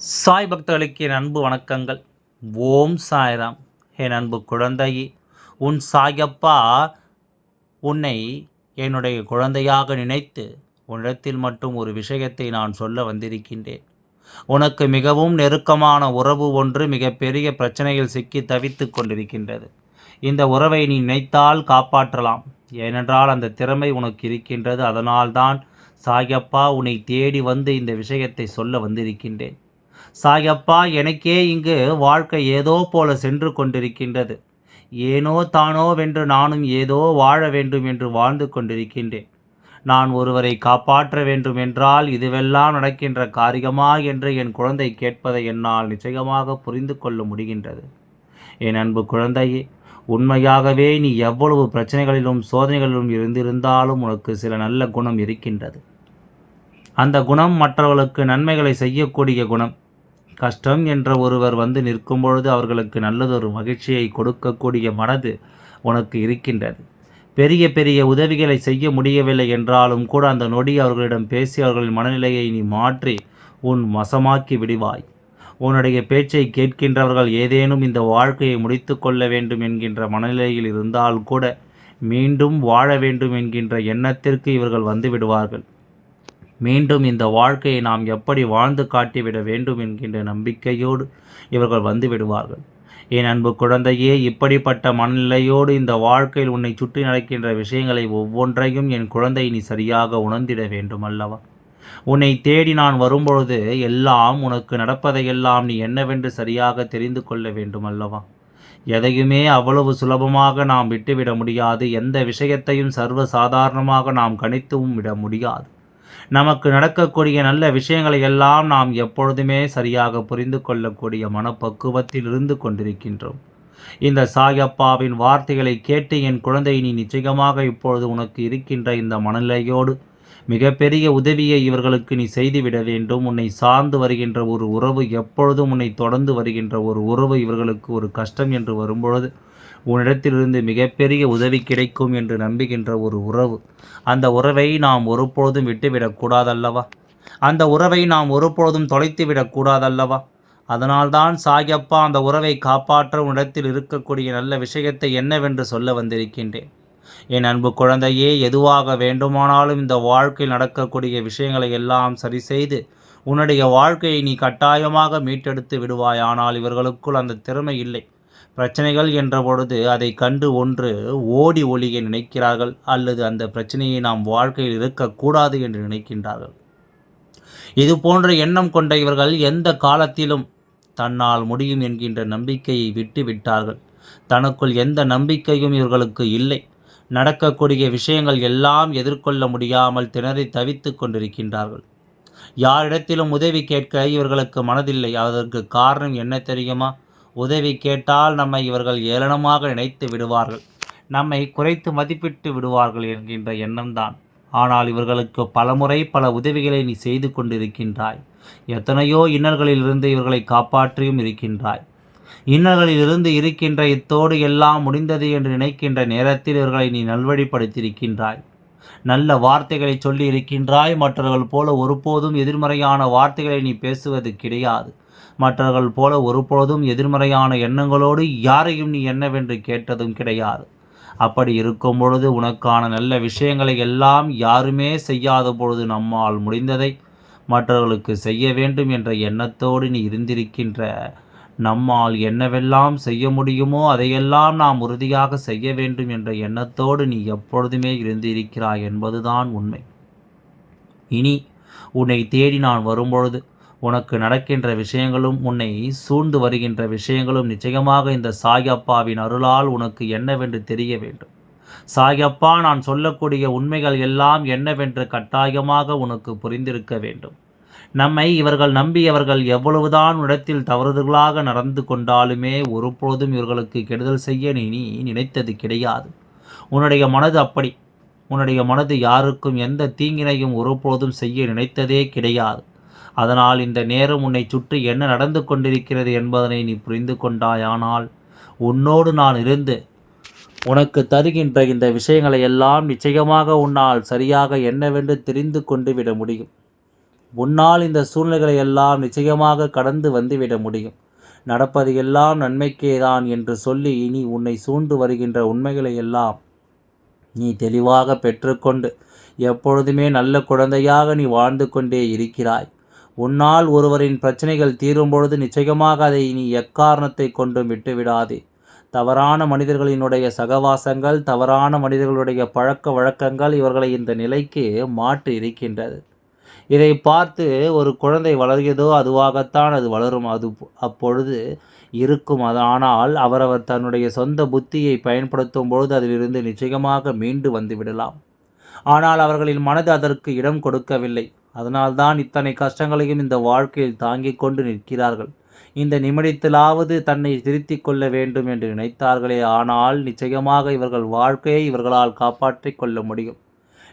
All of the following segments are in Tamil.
சாய் பக்தர்களுக்கு என் அன்பு வணக்கங்கள். ஓம் சாய்ராம். என் அன்பு குழந்தையே உன் சாயப்பா உன்னை என்னுடைய குழந்தையாக நினைத்து உன்னிடத்தில் மட்டும் ஒரு விஷயத்தை நான் சொல்ல வந்திருக்கின்றேன். உனக்கு மிகவும் நெருக்கமான உறவு ஒன்று மிகப்பெரிய பிரச்சனையில் சிக்கி தவித்து கொண்டிருக்கின்றது. இந்த உறவை நீ நினைத்தால் காப்பாற்றலாம். ஏனென்றால் அந்த திறமை உனக்கு இருக்கின்றது. அதனால்தான் சாயப்பா உன்னை தேடி வந்து இந்த விஷயத்தை சொல்ல வந்திருக்கின்றேன். சாயப்பா எனக்கே இங்கு வாழ்க்கை ஏதோ போல சென்று கொண்டிருக்கின்றது. ஏனோ தானோ வென்று நானும் ஏதோ வாழ வேண்டும் என்று வாழ்ந்து கொண்டிருக்கின்றேன். நான் ஒருவரை காப்பாற்ற வேண்டும் என்றால் இதுவெல்லாம் நடக்கின்ற காரியமா என்று என் குழந்தை கேட்பதை என்னால் நிச்சயமாக புரிந்து கொள்ள முடிகின்றது. என் அன்பு குழந்தையே உண்மையாகவே நீ எவ்வளவு பிரச்சனைகளிலும் சோதனைகளிலும் இருந்திருந்தாலும் உனக்கு சில நல்ல குணம் இருக்கின்றது. அந்த குணம் மற்றவர்களுக்கு நன்மைகளை செய்யக்கூடிய குணம். கஷ்டம் என்ற ஒருவர் வந்து நிற்கும் பொழுது அவர்களுக்கு நல்லதொரு மகிழ்ச்சியை கொடுக்கக்கூடிய மனது உனக்கு இருக்கின்றது. பெரிய பெரிய உதவிகளை செய்ய முடியவில்லை என்றாலும் கூட அந்த நொடி அவர்களிடம் பேசி அவர்களின் மனநிலையை நீ மாற்றி உன் வசமாக்கி விடுவாய். உன்னுடைய பேச்சை கேட்கின்றவர்கள் ஏதேனும் இந்த வாழ்க்கையை முடித்து கொள்ள வேண்டும் என்கின்ற மனநிலையில் இருந்தால் கூட மீண்டும் வாழ வேண்டும் என்கின்ற எண்ணத்திற்கு இவர்கள் வந்து விடுவார்கள். மீண்டும் இந்த வாழ்க்கையை நாம் எப்படி வாழ்ந்து காட்டிவிட வேண்டும் என்கின்ற நம்பிக்கையோடு இவர்கள் வந்து விடுவார்கள். என் அன்பு குழந்தையே இப்படிப்பட்ட மனநிலையோடு இந்த வாழ்க்கையில் உன்னை சுற்றி நடக்கின்ற விஷயங்களை ஒவ்வொன்றையும் என் குழந்தை நீ சரியாக உணர்ந்திட வேண்டும் அல்லவா உன்னை தேடி நான் வரும்பொழுது எல்லாம் உனக்கு நடப்பதையெல்லாம் நீ என்னவென்று சரியாக தெரிந்து கொள்ள வேண்டும் அல்லவா எதையுமே அவ்வளவு சுலபமாக நாம் விட்டுவிட முடியாது. எந்த விஷயத்தையும் சர்வ சாதாரணமாக நாம் கணித்தும் விட முடியாது. நமக்கு நடக்கக்கூடிய நல்ல விஷயங்களை எல்லாம் நாம் எப்பொழுதுமே சரியாக புரிந்து கொள்ளக்கூடிய மனப்பக்குவத்தில் இருந்து கொண்டிருக்கின்றோம். இந்த சாயப்பாவின் வார்த்தைகளை கேட்டு என் குழந்தை நீ நிச்சயமாக இப்பொழுது உனக்கு இருக்கின்ற இந்த மனநிலையோடு மிகப்பெரிய உதவியை இவர்களுக்கு நீ செய்துவிட வேண்டும். உன்னை சார்ந்து வருகின்ற ஒரு உறவு எப்பொழுதும் உன்னை தொடர்ந்து வருகின்ற ஒரு உறவு இவர்களுக்கு ஒரு கஷ்டம் என்று வரும்பொழுது உன்னிடத்திலிருந்து மிகப்பெரிய உதவி கிடைக்கும் என்று நம்புகின்ற ஒரு உறவு. அந்த உறவை நாம் ஒருபொழுதும் விட்டுவிடக்கூடாதல்லவா அந்த உறவை நாம் ஒருபொழுதும் தொலைத்து விடக்கூடாதல்லவா அதனால்தான் சாயப்பா அந்த உறவை காப்பாற்ற உன்னிடத்தில் இருக்கக்கூடிய நல்ல விஷயத்தை என்னவென்று சொல்ல வந்திருக்கின்றேன். என் அன்பு குழந்தையே எதுவாக வேண்டுமானாலும் இந்த வாழ்க்கையில் நடக்கக்கூடிய விஷயங்களை எல்லாம் சரி செய்து உன்னுடைய வாழ்க்கையை நீ கட்டாயமாக மீட்டெடுத்து விடுவாய் ஆனால் இவர்களுக்குள் அந்த திறமை இல்லை. பிரச்சனைகள் என்ற பொழுது அதை கண்டு ஒன்று ஓடி ஒழிய நினைக்கிறார்கள் அல்லது அந்த பிரச்சனையை நாம் வாழ்க்கையில் இருக்கக்கூடாது என்று நினைக்கின்றார்கள். இது போன்ற எண்ணம் கொண்ட இவர்கள் எந்த காலத்திலும் தன்னால் முடியும் என்கின்ற நம்பிக்கையை விட்டு விட்டார்கள். தனக்குள் எந்த நம்பிக்கையும் இவர்களுக்கு இல்லை. நடக்கக்கூடிய விஷயங்கள் எல்லாம் எதிர்கொள்ள முடியாமல் திணறி தவித்து கொண்டிருக்கின்றார்கள். யாரிடத்திலும் உதவி கேட்க இவர்களுக்கு மனதில்லை. அதற்கு காரணம் என்ன தெரியுமா? உதவி கேட்டால் நம்மை இவர்கள் ஏளனமாக நினைத்து விடுவார்கள். நம்மை குறைத்து மதிப்பிட்டு விடுவார்கள் என்கின்ற எண்ணம்தான். ஆனால் இவர்களுக்கு பலமுறை பல உதவிகளை நீ செய்து கொண்டிருக்கின்றாய். எத்தனையோ இன்னல்களிலிருந்து இவர்களை காப்பாற்றியும் இருக்கின்றாய். இன்னல்களிலிருந்து இருக்கின்ற இத்தோடு எல்லாம் முடிந்தது என்று நினைக்கின்ற நேரத்தில் இவர்களை நீ நல்வழிப்படுத்தியிருக்கின்றாய். நல்ல வார்த்தைகளை சொல்லி இருக்கின்றாய் மற்றவர்கள் போல ஒருபோதும் எதிர்மறையான வார்த்தைகளை நீ பேசுவது கிடையாது. மற்றவர்கள் போல ஒருபோதும் எதிர்மறையான எண்ணங்களோடு யாரையும் நீ என்னவென்று கேட்டதும் கிடையாது. அப்படி இருக்கும் பொழுது உனக்கான நல்ல விஷயங்களை எல்லாம் யாருமே செய்யாத பொழுது நம்மால் முடிந்ததை மற்றவர்களுக்கு செய்ய வேண்டும் என்ற எண்ணத்தோடு நீ இருந்திருக்கின்ற நம்மால் என்னவெல்லாம் செய்ய முடியுமோ அதையெல்லாம் நாம் உறுதியாக செய்ய வேண்டும் என்ற எண்ணத்தோடு நீ எப்பொழுதுமே இருந்திருக்கிறாய் என்பதுதான் உண்மை. இனி உன்னை தேடி நான் வரும்பொழுது உனக்கு நடக்கின்ற விஷயங்களும் உன்னை சூழ்ந்து வருகின்ற விஷயங்களும் நிச்சயமாக இந்த சாயப்பாவின் அருளால் உனக்கு என்னவென்று தெரிய வேண்டும். சாயப்பா நான் சொல்லக்கூடிய உண்மைகள் எல்லாம் என்னவென்று கட்டாயமாக உனக்கு புரிந்திருக்க வேண்டும். நம்மை இவர்கள் நம்பியவர்கள் எவ்வளவுதான் இடத்தில் தவறுதலாக நடந்து கொண்டாலுமே ஒருபொழுதும் இவர்களுக்கு கெடுதல் செய்ய நீ நினைத்தது கிடையாது. உன்னுடைய மனது அப்படி. உன்னுடைய மனது யாருக்கும் எந்த தீங்கினையும் ஒருபொழுதும் செய்ய நினைத்ததே கிடையாது. அதனால் இந்த நேரம் உன்னை சுற்றி என்ன நடந்து கொண்டிருக்கிறது என்பதனை நீ புரிந்து கொண்டாயானால் உன்னோடு நான் இருந்து உனக்கு தருகின்ற இந்த விஷயங்களை எல்லாம் நிச்சயமாக உன்னால் சரியாக என்னவென்று தெரிந்து கொண்டு விட முடியும். உன்னால் இந்த சூழ்நிலைகளை எல்லாம் நிச்சயமாக கடந்து வந்துவிட முடியும். நடப்பது எல்லாம் நன்மைக்கேதான் என்று சொல்லி இனி உன்னை சூழ்ந்து வருகின்ற உண்மைகளை எல்லாம் நீ தெளிவாக பெற்றுக்கொண்டு எப்பொழுதுமே நல்ல குழந்தையாக நீ வாழ்ந்து கொண்டே இருக்கிறாய். உன்னால் ஒருவரின் பிரச்சனைகள் தீரும் பொழுது நிச்சயமாக அதை நீ எக்காரணத்தை கொண்டும் விட்டுவிடாதே. தவறான மனிதர்களினுடைய சகவாசங்கள் தவறான மனிதர்களுடைய பழக்க வழக்கங்கள் இவர்களை இந்த நிலைக்கு மாற்றி இருக்கின்றது இதை பார்த்து ஒரு குழந்தை வளர்கிறதோ அதுவாகத்தான் அது வளரும். அது அப்பொழுது இருக்கும். அது ஆனால் அவரவர் தன்னுடைய சொந்த புத்தியை பயன்படுத்தும் பொழுது அதிலிருந்து நிச்சயமாக மீண்டு வந்துவிடலாம் ஆனால் அவர்களின் மனது அதற்கு இடம் கொடுக்கவில்லை. அதனால்தான் இத்தனை கஷ்டங்களையும் இந்த வாழ்க்கையில் தாங்கிக் கொண்டு நிற்கிறார்கள். இந்த நிமிடத்திலாவது தன்னை திருத்திக் கொள்ள வேண்டும் என்று நினைத்தார்களே ஆனால் நிச்சயமாக இவர்கள் வாழ்க்கையை இவர்களால் காப்பாற்றிக் கொள்ள முடியும்.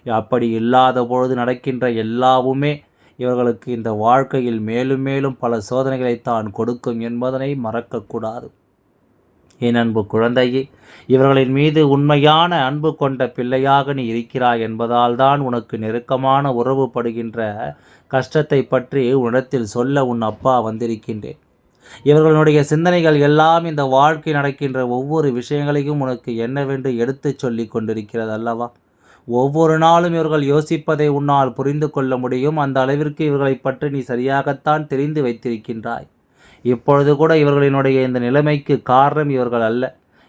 அப்படி இல்லாத பொழுது நடக்கின்ற எல்லாவுமே இவர்களுக்கு இந்த வாழ்க்கையில் மேலும் மேலும் பல சோதனைகளை தான் கொடுக்கும் என்பதனை மறக்கக்கூடாது. என் அன்பு குழந்தையே இவர்களின் மீது உண்மையான அன்பு கொண்ட பிள்ளையாக நீ இருக்கிறாய் என்பதால் தான் உனக்கு நெருக்கமான உறவுபடுகின்ற கஷ்டத்தை பற்றி உன்னிடத்தில் சொல்ல உன் அப்பா வந்திருக்கின்றேன். இவர்களுடைய சிந்தனைகள் எல்லாம் இந்த வாழ்க்கை நடக்கின்ற ஒவ்வொரு விஷயங்களையும் உனக்கு என்னவென்று எடுத்துச் சொல்லி கொண்டிருக்கிறது அல்லவா ஒவ்வொரு நாளும் இவர்கள் யோசிப்பதை உன்னால் புரிந்து கொள்ள முடியும். அந்த அளவிற்கு இவர்களை பற்றி நீ சரியாகத்தான் தெரிந்து வைத்திருக்கின்றாய். இப்பொழுது கூட இவர்களினுடைய இந்த நிலைமைக்கு காரணம் இவர்கள் அல்ல.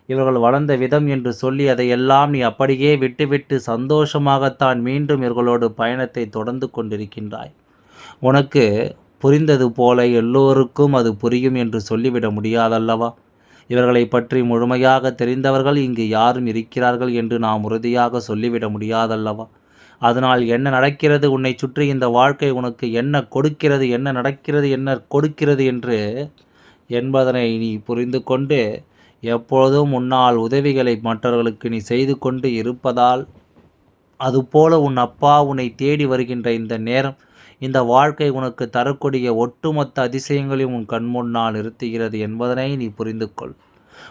இவர்கள் வளர்ந்த விதம் என்று சொல்லி அதையெல்லாம் நீ அப்படியே விட்டுவிட்டு சந்தோஷமாகத்தான் மீண்டும் இவர்களோடு பயணத்தை தொடர்ந்து கொண்டிருக்கின்றாய். உனக்கு புரிந்தது போல எல்லோருக்கும் அது புரியும் என்று சொல்லிவிட முடியாதல்லவா? இவர்களை பற்றி முழுமையாக தெரிந்தவர்கள் இங்கு யாரும் இருக்கிறார்கள் என்று நாம் உறுதியாக சொல்லிவிட முடியாதல்லவா? அதனால் என்ன நடக்கிறது? உன்னை சுற்றி இந்த வாழ்க்கை உனக்கு என்ன கொடுக்கிறது? என்ன நடக்கிறது? என்ன கொடுக்கிறது? என்று என்பதனை நீ புரிந்து கொண்டு எப்பொழுதும் உன்னால் உதவிகளை மற்றவர்களுக்கு நீ செய்து கொண்டு இருப்பதால் அதுபோல உன் அப்பா உன்னை தேடி வருகின்ற இந்த நேரம் இந்த வாழ்க்கை உனக்கு தரக்கூடிய ஒட்டுமொத்த அதிசயங்களையும் உன் கண் முன்னால் நிறுத்துகிறது என்பதனை நீ புரிந்து கொள்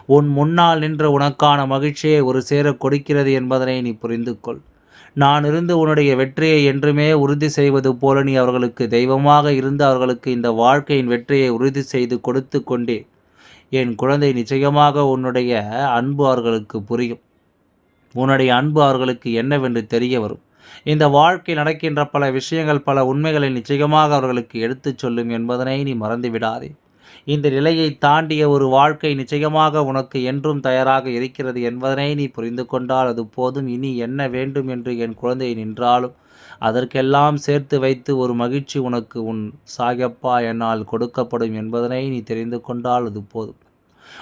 உன் முன்னால் நின்ற உனக்கான மகிழ்ச்சியை ஒரு சேர கொடுக்கிறது என்பதனை நீ புரிந்து கொள் நான் இருந்து உன்னுடைய வெற்றியை என்றுமே உறுதி செய்வது போல நீ அவர்களுக்கு தெய்வமாக இருந்து அவர்களுக்கு இந்த வாழ்க்கையின் வெற்றியை உறுதி செய்து கொடுத்து கொண்டே. என் குழந்தை நிச்சயமாக உன்னுடைய அன்பு அவர்களுக்கு புரியும். உன்னுடைய அன்பு அவர்களுக்கு என்னவென்று தெரிய வரும். இந்த வாழ்க்கை நடக்கின்ற பல விஷயங்கள் பல உண்மைகளை நிச்சயமாக அவர்களுக்கு எடுத்துச் சொல்லும் என்பதனை நீ மறந்து விடாதே. இந்த நிலையை தாண்டிய ஒரு வாழ்க்கை நிச்சயமாக உனக்கு என்றும் தயாராக இருக்கிறது என்பதனை நீ புரிந்து கொண்டால் அது போதும். இனி என்ன வேண்டும் என்று என் குழந்தை நின்றாலும் அதற்கெல்லாம் சேர்த்து வைத்து ஒரு மகிழ்ச்சி உனக்கு உன் சாயப்பா என்னால் கொடுக்கப்படும் என்பதனை நீ தெரிந்து கொண்டால் அது போதும்.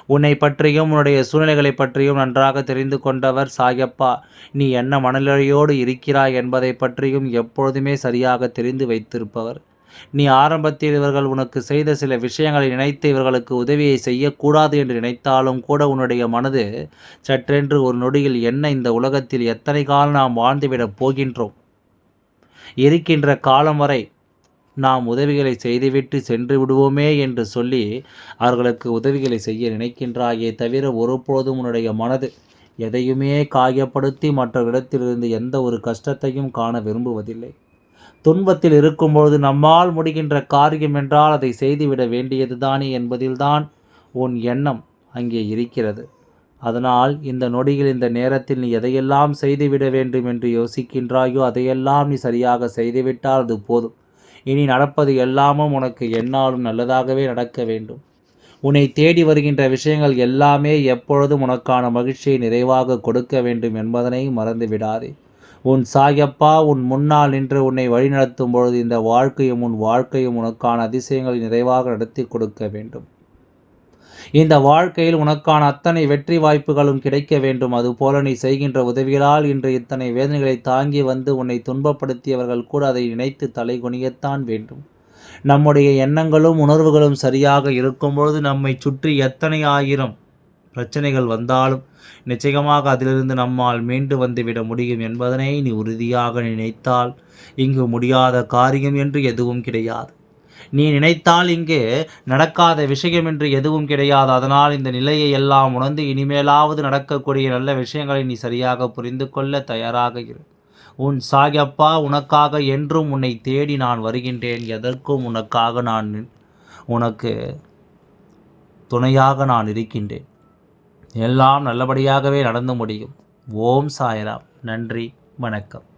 உன்னை பற்றியும் உன்னுடைய சூழ்நிலைகளை பற்றியும் நன்றாக தெரிந்து கொண்டவர் சாயப்பா. நீ என்ன மனநிலையோடு இருக்கிறாய் என்பதை பற்றியும் எப்பொழுதுமே சரியாக தெரிந்து வைத்திருப்பவர். நீ ஆரம்பத்தில் இவர்கள் உனக்கு செய்த சில விஷயங்களை நினைத்து இவர்களுக்கு உதவியை செய்யக்கூடாது என்று நினைத்தாலும் கூட உன்னுடைய மனது சற்றென்று ஒரு நொடியில் என்ன இந்த உலகத்தில் எத்தனை காலம் நாம் வாழ்ந்துவிடப் போகின்றோம்? இருக்கின்ற காலம் வரை நாம் உதவிகளை செய்துவிட்டு சென்று விடுவோமே என்று சொல்லி அவர்களுக்கு உதவிகளை செய்ய நினைக்கின்றாயே தவிர ஒருபோதும் உன்னுடைய மனது எதையுமே காயப்படுத்தி மற்ற இடத்திலிருந்து எந்த ஒரு கஷ்டத்தையும் காண விரும்புவதில்லை. துன்பத்தில் இருக்கும்பொழுது நம்மால் முடிகின்ற காரியம் என்றால் அதை செய்துவிட வேண்டியதுதானே என்பதில்தான் உன் எண்ணம் அங்கே இருக்கிறது. அதனால் இந்த நொடியில் இந்த நேரத்தில் நீ எதையெல்லாம் செய்துவிட வேண்டும் என்று யோசிக்கின்றாயோ அதையெல்லாம் நீ சரியாக செய்துவிட்டால் அது போதும். இனி நடப்பது எல்லாமும் உனக்கு என்னாலும் நல்லதாகவே நடக்க வேண்டும். உன்னை தேடி வருகின்ற விஷயங்கள் எல்லாமே எப்பொழுதும் உனக்கான மகிழ்ச்சியை நிறைவாக கொடுக்க வேண்டும் என்பதனை மறந்து விடாதே. உன் சாயப்பா உன் முன்னால் நின்று உன்னை வழிநடத்தும் பொழுது இந்த வாழ்க்கையும் உன் வாழ்க்கையும் உனக்கான அதிசயங்களை நிறைவாக நடத்தி கொடுக்க வேண்டும். இந்த வாழ்க்கையில் உனக்கான அத்தனை வெற்றி வாய்ப்புகளும் கிடைக்க வேண்டும். அதுபோல நீ செய்கின்ற உதவிகளால் இன்று இத்தனை வேதனைகளை தாங்கி வந்து உன்னை துன்பப்படுத்தியவர்கள் கூட அதை நினைத்து தலை குனியத்தான் வேண்டும். நம்முடைய எண்ணங்களும் உணர்வுகளும் சரியாக இருக்கும்பொழுது நம்மை சுற்றி எத்தனை ஆயிரம் பிரச்சனைகள் வந்தாலும் நிச்சயமாக அதிலிருந்து நம்மால் மீண்டு வந்துவிட முடியும் என்பதனை நீ உறுதியாக நினைத்தால் இங்கு முடியாத காரியம் என்று எதுவும் கிடையாது. நீ நினைத்தால் இங்கு நடக்காத விஷயம் என்று எதுவும் கிடையாது. அதனால் இந்த நிலையை எல்லாம் உணர்ந்து இனிமேலாவது நடக்கக்கூடிய நல்ல விஷயங்களை நீ சரியாக புரிந்து கொள்ள தயாராக இரு. உன் சாயப்பா உனக்காக என்றும் உன்னை தேடி நான் வருகின்றேன். எதற்கும் உனக்காக நான் உனக்கு துணையாக நான் இருக்கின்றேன். எல்லாம் நல்லபடியாகவே நடந்து முடியும். ஓம் சாய்ராம். நன்றி. வணக்கம்.